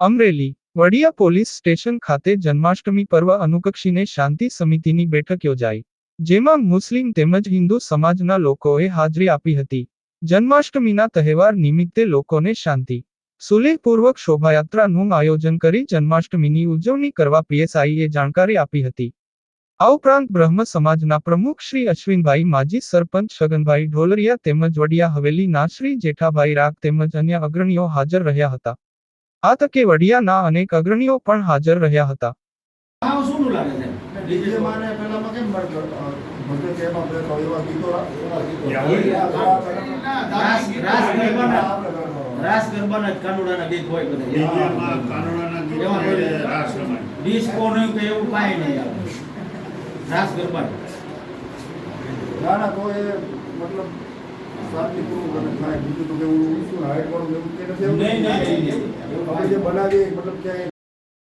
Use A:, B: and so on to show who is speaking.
A: Amreli, Vadia police station ખાતે જન્માષ્ટમી પર્વ અનુકક્ષીને શાંતિ સમિતિની બેઠક યોજાઈ, જેમાં મુસ્લિમ તેમજ હિન્દુ સમાજના લોકોએ હાજરી આપી હતી. જન્માષ્ટમીના તહેવાર નિમિત્તે લોકોને શાંતિ, સુલેહપૂર્વક શોભાયાત્રાનું આયોજન કરી જન્માષ્ટમીની ઉજવણી કરવા પીએસઆઈએ જાણકારી આપી હતી. આ ઉપરાંત બ્રહ્મ સમાજના પ્રમુખ શ્રી અશ્વિનભાઈ માજી, સરપંચ છગનભાઈ ઢોલરિયા તેમજ વડિયા હવેલીના શ્રી જેઠાભાઈ રાગ તેમજ અન્ય અગ્રણીઓ હાજર રહ્યા હતા. આ તકે વડિયાના અનેક અગ્રણીઓ પણ હાજર રહ્યા હતા.
B: રાસ ગરબાના કાનુડાના ગીત હોય બધા.
C: કાનુડાના રાસ રમાય.
B: ડિસ્કો નહીં કે એવું કાંઈ નહીં આવે રાસ ગરબા
D: ના ના તો એ મતલબ શાંતિપૂર્વક અને થાય બીજું તો કેવું વાળું એવું કે નથી
B: નહીં, નહીં, નહીં,
D: બનાવી મતલબ કે